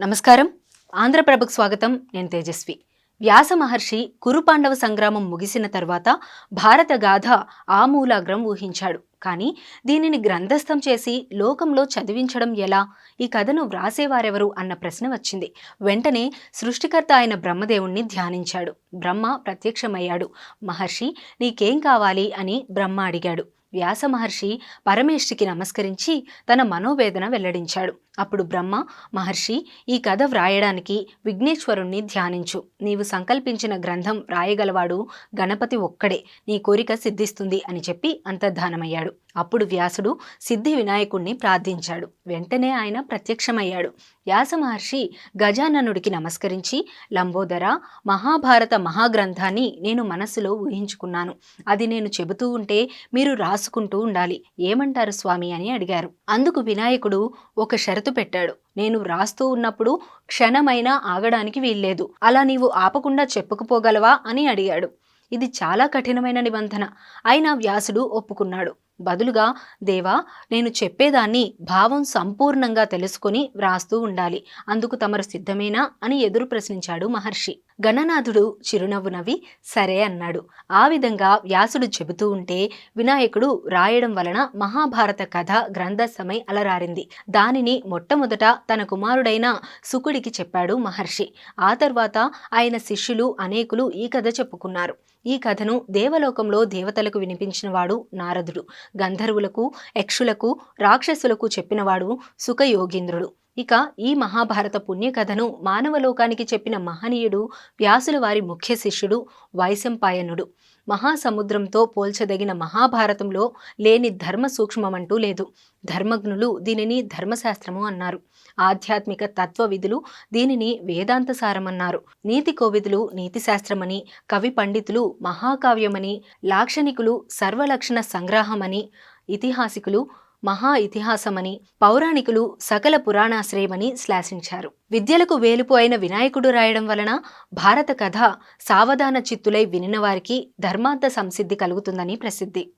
నమస్కారం. ఆంధ్రప్రభకు స్వాగతం. నేను తేజస్వి. వ్యాస మహర్షి కురు పాండవ సంగ్రామం ముగిసిన తర్వాత భారత గాథ ఆమూలాగ్రం ఊహించాడు. కానీ దీనిని గ్రంథస్థం చేసి లోకంలో చదివించడం ఎలా? ఈ కథను వ్రాసేవారెవరు అన్న ప్రశ్న వచ్చింది. వెంటనే సృష్టికర్త అయిన బ్రహ్మదేవుణ్ణి ధ్యానించాడు. బ్రహ్మ ప్రత్యక్షమయ్యాడు. మహర్షి నీకేం కావాలి? అని బ్రహ్మ అడిగాడు. వ్యాస మహర్షి పరమేష్ఠికి నమస్కరించి తన మనోవేదన వెల్లడించాడు. అప్పుడు బ్రహ్మ మహర్షి ఈ కథ వ్రాయడానికి విఘ్నేశ్వరుణ్ణి ధ్యానించు. నీవు సంకల్పించిన గ్రంథం వ్రాయగలవాడు గణపతి ఒక్కడే. నీ కోరిక సిద్ధిస్తుంది అని చెప్పి అంతర్ధానమయ్యాడు. అప్పుడు వ్యాసుడు సిద్ధి వినాయకుణ్ణి ప్రార్థించాడు. వెంటనే ఆయన ప్రత్యక్షమయ్యాడు. వ్యాస మహర్షి గజాననుడికి నమస్కరించి లంబోదర మహాభారత మహాగ్రంథాన్ని నేను మనసులో ఊహించుకున్నాను. అది నేను చెబుతూ ఉంటే మీరు రాసుకుంటూ ఉండాలి. ఏమంటారు స్వామి అని అడిగారు. అందుకు వినాయకుడు ఒక షరతు పెట్టాడు. నేను రాస్తూ ఉన్నప్పుడు క్షణమైనా ఆగడానికి వీల్లేదు. అలా నీవు ఆపకుండా చెప్పుకుపోగలవా అని అడిగాడు. ఇది చాలా కఠినమైన నిబంధన. అయినా వ్యాసుడు ఒప్పుకున్నాడు. బదులుగా దేవా నేను చెప్పేదాన్ని భావం సంపూర్ణంగా తెలుసుకొని వ్రాస్తూ ఉండాలి. అందుకు తమరు సిద్ధమేనా? అని ఎదురు ప్రశ్నించాడు మహర్షి. గణనాథుడు చిరునవ్వు నవ్వి సరే అన్నాడు. ఆ విధంగా వ్యాసుడు చెబుతూ ఉంటే వినాయకుడు రాయడం వలన మహాభారత కథ గ్రంథస్థమై అలరారింది. దానిని మొట్టమొదట తన కుమారుడైన సుకుడికి చెప్పాడు మహర్షి. ఆ తర్వాత ఆయన శిష్యులు అనేకులు ఈ కథ చెప్పుకున్నారు. ఈ కథను దేవలోకంలో దేవతలకు వినిపించినవాడు నారదుడు. గంధర్వులకు యక్షులకు రాక్షసులకు చెప్పినవాడు సుఖయోగీంద్రుడు. ఇక ఈ మహాభారత పుణ్యకథను మానవలోకానికి చెప్పిన మహనీయుడు వ్యాసుల వారి ముఖ్య శిష్యుడు వైశంపాయనుడు. మహాసముద్రంతో పోల్చదగిన మహాభారతంలో లేని ధర్మ సూక్ష్మమంటూ లేదు. ధర్మజ్ఞులు దీనిని ధర్మశాస్త్రము అన్నారు. ఆధ్యాత్మిక తత్వ విధులు దీనిని వేదాంత సారమన్నారు నీతి కోవిదులు నీతిశాస్త్రమని కవి పండితులు మహాకావ్యమని లాక్షణికులు సర్వలక్షణ సంగ్రహమని ఇతిహాసికులు మహా ఇతిహాసమని పౌరాణికులు సకల పురాణాశ్రయమని శ్లాసించారు. విద్యలకు వేలుపు అయిన వినాయకుడు రాయడం వలన భారత కథ సావధాన చిత్తులై వినిన వారికి ధర్మార్థ సంసిద్ధి కలుగుతుందని ప్రసిద్ధి.